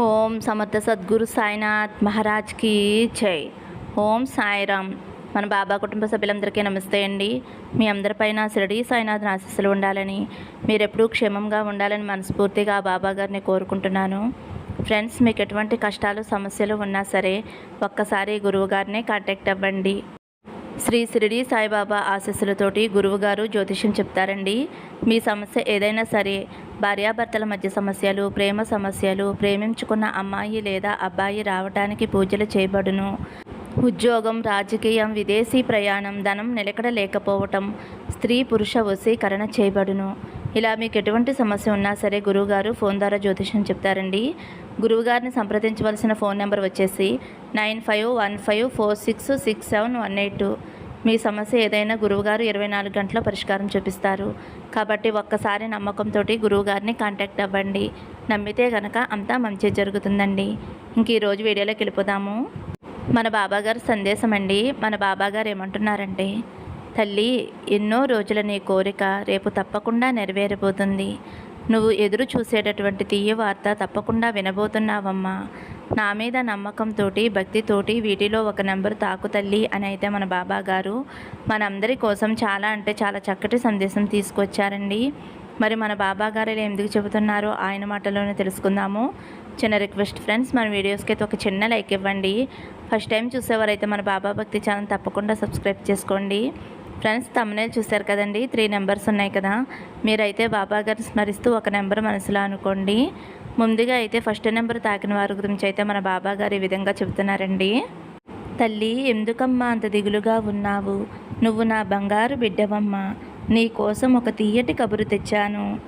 ఓం సమర్థ సద్గురు సాయినాథ్ మహారాజ్కి జై. ఓం సాయిరామ్. మన బాబా కుటుంబ సభ్యులందరికీ నమస్తే అండి. మీ అందరిపైన శిరడి సాయినాథ్ ఆశీస్సులు ఉండాలని మీరెప్పుడూ క్షేమంగా ఉండాలని మనస్ఫూర్తిగా బాబా గారిని కోరుకుంటున్నాను. ఫ్రెండ్స్ మీకు ఎటువంటి కష్టాలు సమస్యలు ఉన్నా సరే ఒక్కసారి గురువు గారినే కాంటాక్ట్ అవ్వండి. శ్రీ శిరిడి సాయిబాబా ఆశీస్సులతోటి గురువుగారు జ్యోతిష్యం చెప్తారండి. మీ సమస్య ఏదైనా సరే భార్యాభర్తల మధ్య సమస్యలు ప్రేమ సమస్యలు ప్రేమించుకున్న అమ్మాయి లేదా అబ్బాయి రావడానికి పూజలు చేయబడును. ఉద్యోగం రాజకీయం విదేశీ ప్రయాణం ధనం నిలకడ లేకపోవటం స్త్రీ పురుష వశీకరణ చేయబడును. ఇలా మీకు ఎటువంటి సమస్య ఉన్నా సరే గురువుగారు ఫోన్ ద్వారా జ్యోతిష్యం చెప్తారండి. గురువుగారిని సంప్రదించవలసిన ఫోన్ నెంబర్ వచ్చేసి nine five one five four six six seven one eight. Two మీ సమస్య ఏదైనా గురువుగారు ఇరవై నాలుగు గంటల పరిష్కారం చూపిస్తారు. కాబట్టి ఒక్కసారి నమ్మకంతో గురువుగారిని కాంటాక్ట్ అవ్వండి. నమ్మితే కనుక అంతా మంచి జరుగుతుందండి. ఇంక ఈరోజు వీడియోలోకి వెళ్ళిపోదాము. మన బాబాగారు సందేశం అండి మన బాబాగారు ఏమంటున్నారంటే తల్లి ఎన్నో రోజుల నీ కోరిక రేపు తప్పకుండా నెరవేరబోతుంది. నువ్వు ఎదురు చూసేటటువంటి తీయ వార్త తప్పకుండా వినబోతున్నావమ్మా. నా మీద నమ్మకంతో భక్తితోటి వీటిలో ఒక నెంబర్ తాకు తల్లి అని అయితే మన బాబా గారు మనందరి కోసం చాలా అంటే చాలా చక్కటి సందేశం తీసుకొచ్చారండి. మరి మన బాబా గారు ఎందుకు చెబుతున్నారో ఆయన మాటలోనే తెలుసుకుందాము. చిన్న రిక్వెస్ట్ ఫ్రెండ్స్ మన వీడియోస్కి అయితే ఒక చిన్న లైక్ ఇవ్వండి. ఫస్ట్ టైం చూసేవారైతే మన బాబా భక్తి ఛానల్ తప్పకుండా సబ్స్క్రైబ్ చేసుకోండి. ఫ్రెండ్స్ తమ్మునే చూశారు కదండి త్రీ నెంబర్స్ ఉన్నాయి కదా. మీరైతే బాబా గారిని స్మరిస్తూ ఒక నెంబర్ మనసులో అనుకోండి. ముందుగా అయితే ఫస్ట్ నెంబర్ తాకిన వారి గురించి అయితే మన బాబా గారు ఈ విధంగా చెబుతున్నారండి. తల్లి ఎందుకమ్మా అంత దిగులుగా ఉన్నావు? నువ్వు నా బంగారు బిడ్డవమ్మా. నీ కోసం ఒక తీయటి కబురు తెచ్చాను.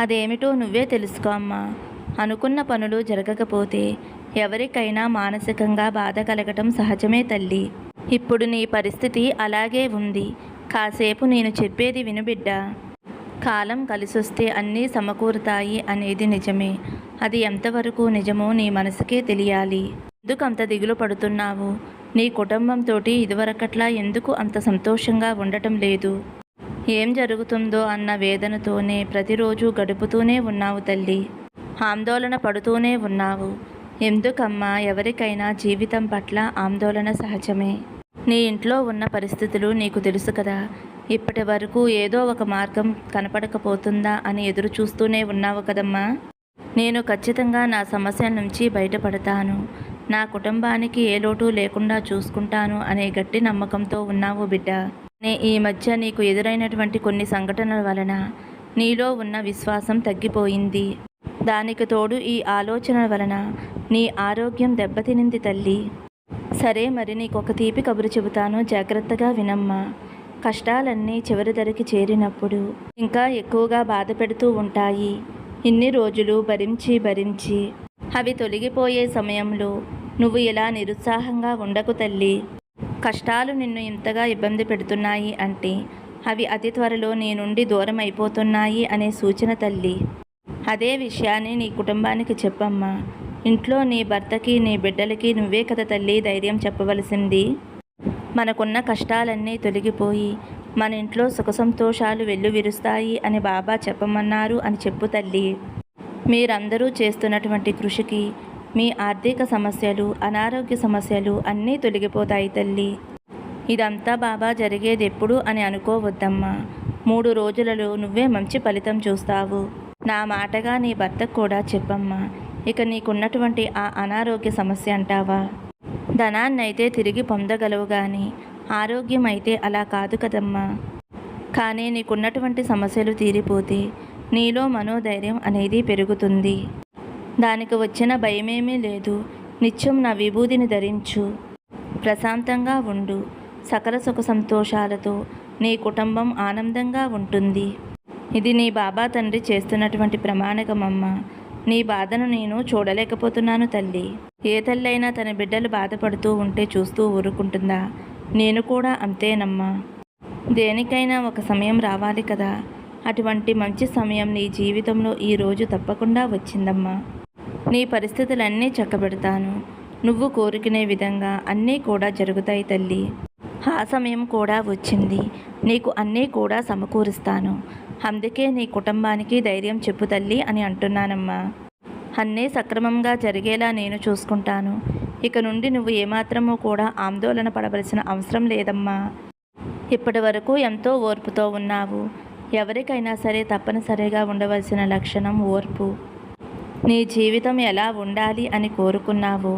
అదేమిటో నువ్వే తెలుసుకో అమ్మా. అనుకున్న పనులు జరగకపోతే ఎవరికైనా మానసికంగా బాధ కలగటం సహజమే తల్లి. ఇప్పుడు నీ పరిస్థితి అలాగే ఉంది. కాసేపు నేను చెప్పేది వినుబిడ్డ కాలం కలిసొస్తే అన్నీ సమకూరుతాయి అనేది నిజమే. అది ఎంతవరకు నిజమో నీ మనసుకే తెలియాలి. ఎందుకు అంత దిగులు పడుతున్నావు? నీ కుటుంబంతోటి ఇదివరకట్లా ఎందుకు అంత సంతోషంగా ఉండటం లేదు? ఏం జరుగుతుందో అన్న వేదనతోనే ప్రతిరోజు గడుపుతూనే ఉన్నావు తల్లి. ఆందోళన పడుతూనే ఉన్నావు. ఎందుకమ్మా ఎవరికైనా జీవితం పట్ల ఆందోళన సహజమే. నీ ఇంట్లో ఉన్న పరిస్థితులు నీకు తెలుసు కదా. ఇప్పటి వరకు ఏదో ఒక మార్గం కనపడకపోతుందా అని ఎదురు చూస్తూనే ఉన్నావు కదమ్మా. నేను ఖచ్చితంగా నా సమస్యల నుంచి బయటపడతాను. నా కుటుంబానికి ఏ లోటు లేకుండా చూసుకుంటాను అనే గట్టి నమ్మకంతో ఉన్నావు బిడ్డ. నే ఈ మధ్య నీకు ఎదురైనటువంటి కొన్ని సంఘటనల వలన నీలో ఉన్న విశ్వాసం తగ్గిపోయింది. దానికి తోడు ఈ ఆలోచనల వలన నీ ఆరోగ్యం దెబ్బతినింది తల్లి. సరే మరి నీకు ఒక తీపి కబురు చెబుతాను జాగ్రత్తగా వినమ్మా. కష్టాలన్నీ చివరి ధరకి చేరినప్పుడు ఇంకా ఎక్కువగా బాధ పెడుతూ ఉంటాయి. ఇన్ని రోజులు భరించి భరించి అవి తొలగిపోయే సమయంలో నువ్వు ఇలా నిరుత్సాహంగా ఉండకు తల్లి. కష్టాలు నిన్ను ఇంతగా ఇబ్బంది పెడుతున్నాయి అంటే అవి అతి త్వరలో నీ నుండి దూరం అయిపోతున్నాయి అనే సూచన తల్లి. అదే విషయాన్ని నీ కుటుంబానికి చెప్పమ్మా. ఇంట్లో నీ భర్తకి నీ బిడ్డలకి నువ్వే కదా తల్లి ధైర్యం చెప్పవలసింది. మనకున్న కష్టాలన్నీ తొలగిపోయి మన ఇంట్లో సుఖ సంతోషాలు వెల్లువిరుస్తాయి అని బాబా చెప్పమన్నారు అని చెప్పు తల్లి. మీరందరూ చేస్తున్నటువంటి కృషికి మీ ఆర్థిక సమస్యలు అనారోగ్య సమస్యలు అన్నీ తొలగిపోతాయి తల్లి. ఇదంతా బాబా జరిగేది ఎప్పుడు అని అనుకోవద్దమ్మా. మూడు రోజులలో నువ్వే మంచి ఫలితం చూస్తావు. నా మాటగా నీ భర్తకు కూడా చెప్పమ్మా. ఇక నీకున్నటువంటి ఆ అనారోగ్య సమస్య అంటావా? ధనాన్నైతే తిరిగి పొందగలవు కానీ ఆరోగ్యం అయితే అలా కాదు కదమ్మా. కానీ నీకున్నటువంటి సమస్యలు తీరిపోతే నీలో మనోధైర్యం అనేది పెరుగుతుంది. దానికి వచ్చిన భయమేమీ లేదు. నిత్యం నా విభూతిని ధరించు. ప్రశాంతంగా ఉండు. సకల సుఖ సంతోషాలతో నీ కుటుంబం ఆనందంగా ఉంటుంది. ఇది నీ బాబా తండ్రి చేస్తున్నటువంటి ప్రమాణకమమ్మ. నీ బాధను నేను చూడలేకపోతున్నాను తల్లి. ఏ తల్లైనా తన బిడ్డలు బాధపడుతూ ఉంటే చూస్తూ ఊరుకుంటుందా? నేను కూడా అంతేనమ్మా. దేనికైనా ఒక సమయం రావాలి కదా. అటువంటి మంచి సమయం నీ జీవితంలో ఈరోజు తప్పకుండా వచ్చిందమ్మా. నీ పరిస్థితులన్నీ చక్కబెడతాను. నువ్వు కోరుకునే విధంగా అన్నీ కూడా జరుగుతాయి తల్లి. ఆ సమయం కూడా వచ్చింది. నీకు అన్నీ కూడా సమకూరుస్తాను. అందుకే నీ కుటుంబానికి ధైర్యం చెప్పు తల్లి అని అంటున్నానమ్మా. అన్నీ సక్రమంగా జరిగేలా నేను చూసుకుంటాను. ఇక నుండి నువ్వు ఏమాత్రమూ కూడా ఆందోళన పడవలసిన అవసరం లేదమ్మా. ఇప్పటి వరకు ఎంతో ఓర్పుతో ఉన్నావు. ఎవరికైనా సరే తప్పనిసరిగా ఉండవలసిన లక్షణం ఓర్పు. నీ జీవితం ఎలా ఉండాలి అని కోరుకున్నావు.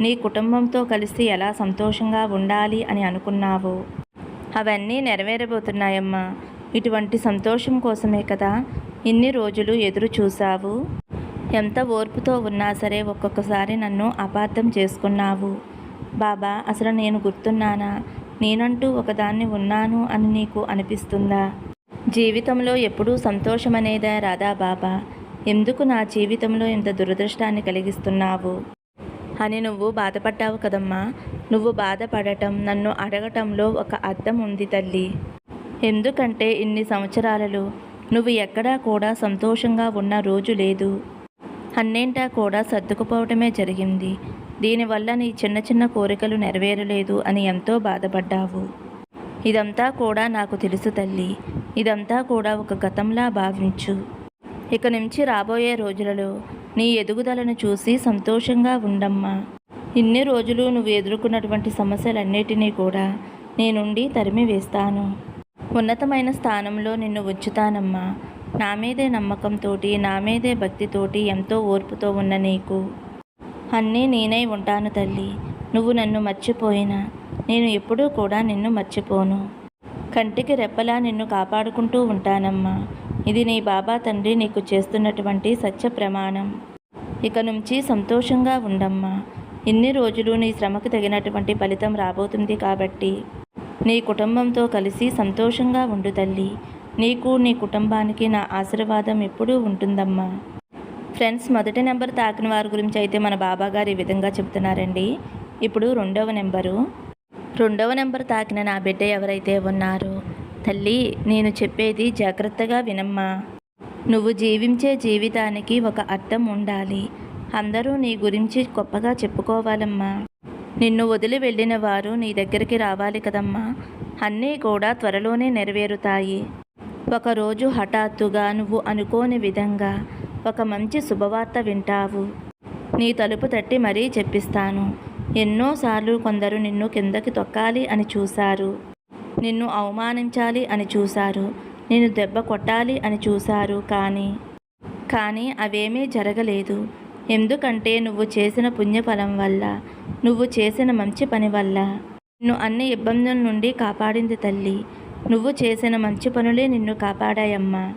నీ కుటుంబంతో కలిసి ఎలా సంతోషంగా ఉండాలి అని అనుకున్నావు. అవన్నీ నెరవేరబోతున్నాయమ్మా. ఇటువంటి సంతోషం కోసమే కదా ఇన్ని రోజులు ఎదురు చూశావు ఎంత ఓర్పుతో ఉన్నా సరే ఒక్కొక్కసారి నన్ను అపార్థం చేసుకున్నావు. బాబా అసలు నేను గుర్తున్నానా? నేనంటూ ఒకదాన్ని ఉన్నాను అని నీకు అనిపిస్తుందా? జీవితంలో ఎప్పుడూ సంతోషం అనేదే రాదా బాబా? ఎందుకు నా జీవితంలో ఇంత దురదృష్టాన్ని కలిగిస్తున్నావు? అని నువ్వు బాధపడ్డావు కదమ్మా. నువ్వు బాధపడటం నన్ను అడగటంలో ఒక అర్థం ఉంది తల్లి. ఎందుకంటే ఇన్ని సంవత్సరాలలో నువ్వు ఎక్కడా కూడా సంతోషంగా ఉన్న రోజు లేదు. అన్నింటా కూడా సర్దుకుపోవటమే జరిగింది. దీనివల్ల నీ చిన్న చిన్న కోరికలు నెరవేరలేదు అని ఎంతో బాధపడ్డావు. ఇదంతా కూడా నాకు తెలుసు తల్లి. ఇదంతా కూడా ఒక గతంలా భావించు. ఇక నుంచి రాబోయే రోజులలో నీ ఎదుగుదలను చూసి సంతోషంగా ఉండమ్మా. ఇన్ని రోజులు నువ్వు ఎదుర్కొన్నటువంటి సమస్యలన్నిటినీ కూడా నీ నుండి తరిమి వేస్తాను ఉన్నతమైన స్థానంలో నిన్ను ఉంచుతానమ్మా. నా మీదే నమ్మకంతోటి నా మీదే భక్తితోటి ఎంతో ఓర్పుతో ఉన్న నీకు. అన్నీ నేనై ఉంటాను తల్లి. నువ్వు నన్ను మర్చిపోయినా నేను ఎప్పుడూ కూడా నిన్ను మర్చిపోను. కంటికి రెప్పలా నిన్ను కాపాడుకుంటూ ఉంటానమ్మా. ఇది నీ బాబా తండ్రి నీకు చేస్తున్నటువంటి సత్య ప్రమాణం. ఇక నుంచి సంతోషంగా ఉండమ్మా. ఇన్ని రోజులు నీ శ్రమకు తగినటువంటి ఫలితం రాబోతుంది కాబట్టి నీ కుటుంబంతో కలిసి సంతోషంగా ఉండు తల్లి. నీకు నీ కుటుంబానికి నా ఆశీర్వాదం ఎప్పుడూ ఉంటుందమ్మా. ఫ్రెండ్స్ మొదటి నెంబర్ తాకిన వారి గురించి అయితే మన బాబా గారు ఈ విధంగా చెప్తున్నారండి. ఇప్పుడు రెండవ నెంబరు. రెండవ నెంబర్ తాకిన నా బిడ్డ ఎవరైతే ఉన్నారో తల్లి నేను చెప్పేది జాగ్రత్తగా వినమ్మా. నువ్వు జీవించే జీవితానికి ఒక అర్థం ఉండాలి. అందరూ నీ గురించి గొప్పగా చెప్పుకోవాలమ్మా. నిన్ను వదిలి వెళ్ళిన వారు నీ దగ్గరికి రావాలి కదమ్మా. అన్నీ కూడా త్వరలోనే నెరవేరుతాయి. ఒకరోజు హఠాత్తుగా నువ్వు అనుకోని విధంగా ఒక మంచి శుభవార్త వింటావు. నీ తలుపు తట్టి మరీ చెప్పిస్తాను. ఎన్నోసార్లు కొందరు నిన్ను కిందకి తొక్కాలి అని చూశారు. నిన్ను అవమానించాలి అని చూశారు. నిన్ను దెబ్బ కొట్టాలి అని చూశారు కానీ కానీ అవేమీ జరగలేదు. ఎందుకంటే నువ్వు చేసిన పుణ్యఫలం వల్ల నువ్వు చేసిన మంచి పని వల్ల నిన్ను అన్ని ఇబ్బందుల నుండి కాపాడింది తల్లి. నువ్వు చేసిన మంచి పనులే నిన్ను కాపాడాయమ్మా.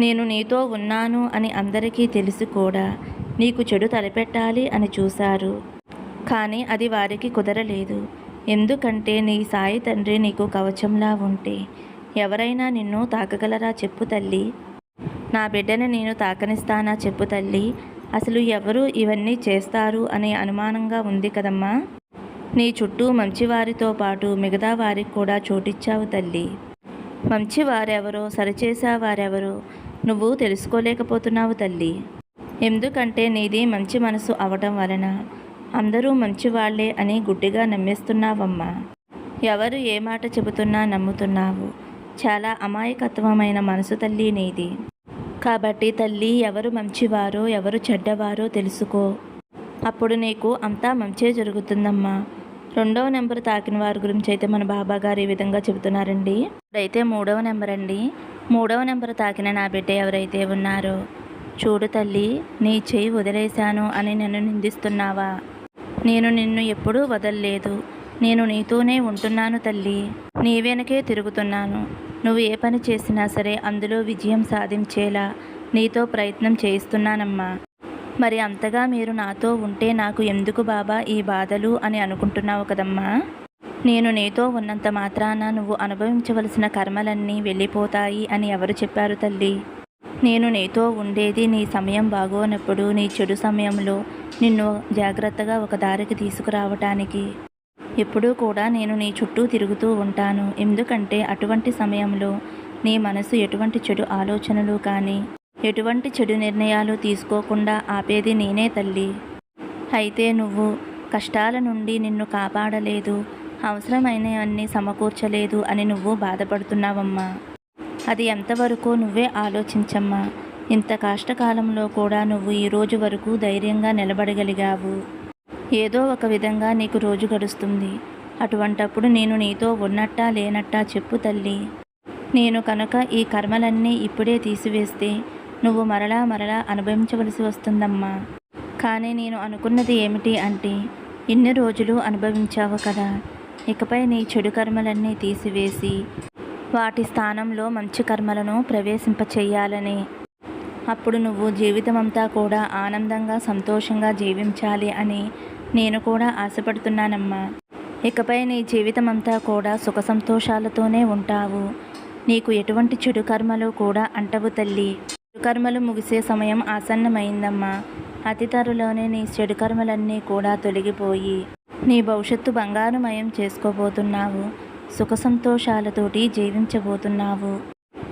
నేను నీతో ఉన్నాను అని అందరికీ తెలుసు కూడా. నీకు చెడు తలపెట్టాలి అని చూశారు. కానీ అది వారికి కుదరలేదు. ఎందుకంటే నీ సాయి తండ్రి నీకు కవచంలా ఉంటే. ఎవరైనా నిన్ను తాకగలరా చెప్పు తల్లి. నా బిడ్డను నేను తాకనిస్తానా చెప్పు తల్లి. అసలు ఎవరు ఇవన్నీ చేస్తారు అనే అనుమానంగా ఉంది కదమ్మా. నీ చుట్టూ మంచివారితో పాటు మిగతా వారికి కూడా చోటిచ్చావు తల్లి. మంచి వారెవరో నువ్వు తెలుసుకోలేకపోతున్నావు తల్లి. ఎందుకంటే నీది మంచి మనసు అవటం వలన అందరూ మంచివాళ్ళే అని గుడ్డిగా నమ్మేస్తున్నావమ్మా. ఎవరు ఏ మాట చెబుతున్నా నమ్ముతున్నావు. చాలా అమాయకత్వమైన మనసు తల్లి నీది. కాబట్టి తల్లి ఎవరు మంచివారో ఎవరు చెడ్డవారో తెలుసుకో. అప్పుడు నీకు అంతా మంచే జరుగుతుందమ్మా. రెండవ నెంబర్ తాకిన వారి గురించి అయితే మన బాబా గారు ఈ విధంగా చెబుతున్నారండి. ఇప్పుడైతే మూడవ నెంబర్ అండి మూడవ నెంబర్ తాకిన నా బిడ్డ ఎవరైతే ఉన్నారో చూడు తల్లి నీ చేయి వదిలేశాను అని నన్ను నిందిస్తున్నావా? నేను నిన్ను ఎప్పుడూ వదల్లేదు. నేను నీతోనే ఉంటున్నాను తల్లి. నీ వెనకే తిరుగుతున్నాను. నువ్వు ఏ పని చేసినా సరే అందులో విజయం సాధించేలా నీతో ప్రయత్నం చేయిస్తున్నానమ్మా. మరి అంతగా మీరు నాతో ఉంటే నాకు ఎందుకు బాబా ఈ బాధలు అని అనుకుంటున్నావు కదమ్మా? నేను నీతో ఉన్నంత మాత్రాన నువ్వు అనుభవించవలసిన కర్మలన్నీ వెళ్ళిపోతాయి అని ఎవరు చెప్పారు తల్లి? నేను నీతో ఉండేది నీ సమయం బాగోనప్పుడు నీ చెడు సమయంలో నిన్ను జాగ్రత్తగా ఒక దారికి తీసుకురావటానికి. ఎప్పుడూ కూడా నేను నీ చుట్టూ తిరుగుతూ ఉంటాను. ఎందుకంటే అటువంటి సమయంలో నీ మనసు ఎటువంటి చెడు ఆలోచనలు కానీ ఎటువంటి చెడు నిర్ణయాలు తీసుకోకుండా ఆపేది నేనే తల్లి. అయితే నువ్వు కష్టాల నుండి నిన్ను కాపాడలేదు. అవసరమైనవన్నీ సమకూర్చలేదు అని నువ్వు బాధపడుతున్నావమ్మా. అది ఎంతవరకు నువ్వే ఆలోచించమ్మా. ఇంత కష్టకాలంలో కూడా నువ్వు ఈ రోజు వరకు ధైర్యంగా నిలబడగలిగావు. ఏదో ఒక విధంగా నీకు రోజు గడుస్తుంది. అటువంటప్పుడు నేను నీతో ఉన్నట్టా లేనట్టా చెప్పు తల్లి. నేను కనుక ఈ కర్మలన్నీ ఇప్పుడే తీసివేస్తే నువ్వు మరలా మరలా అనుభవించవలసి వస్తుందమ్మా. కానీ నేను అనుకున్నది ఏమిటి అంటే ఇన్ని రోజులు అనుభవించావు కదా. ఇకపై నీ చెడు కర్మలన్నీ తీసివేసి వాటి స్థానంలో మంచి కర్మలను ప్రవేశింపచేయాలని. అప్పుడు నువ్వు జీవితమంతా కూడా ఆనందంగా సంతోషంగా జీవించాలి అని నేను కూడా ఆశపడుతున్నానమ్మా. ఇకపై నీ జీవితం అంతా కూడా సుఖ సంతోషాలతోనే ఉంటావు. నీకు ఎటువంటి చెడు కర్మలు కూడా అంటవు తల్లి. చెడుకర్మలు ముగిసే సమయం ఆసన్నమైందమ్మా. అతి త్వరలోనే నీ చెడుకర్మలన్నీ కూడా తొలగిపోయి నీ భవిష్యత్తు బంగారుమయం చేసుకోబోతున్నావు. సుఖ సంతోషాలతోటి జీవించబోతున్నావు.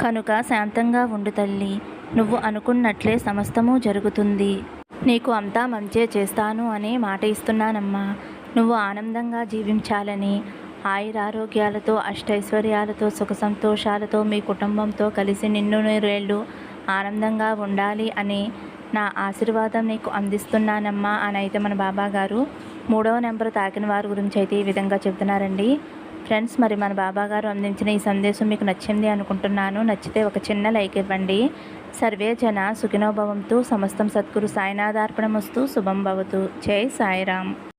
కనుక శాంతంగా ఉండు తల్లి. నువ్వు అనుకున్నట్లే సమస్తము జరుగుతుంది. నీకు అంతా మంచే చేస్తాను అనే మాట ఇస్తున్నానమ్మా. నువ్వు ఆనందంగా జీవించాలని ఆయురారోగ్యాలతో అష్టైశ్వర్యాలతో సుఖ సంతోషాలతో మీ కుటుంబంతో కలిసి నిన్ను నూరేళ్ళు ఆనందంగా ఉండాలి అని నా ఆశీర్వాదం నీకు అందిస్తున్నానమ్మా అని అయితే మన బాబా గారు మూడవ నెంబర్ తాకిన వారి గురించి అయితే ఈ విధంగా చెప్తున్నారండి ఫ్రెండ్స్ మరి మన బాబా గారు అందించిన ఈ సందేశం మీకు నచ్చింది అనుకుంటున్నాను. నచ్చితే ఒక చిన్న లైక్ ఇవ్వండి. సర్వే జన సుఖినోభవంతో సమస్తం సద్గురు సాయినాథార్పణమస్తు శుభం భవతు. జై సాయిరామ్.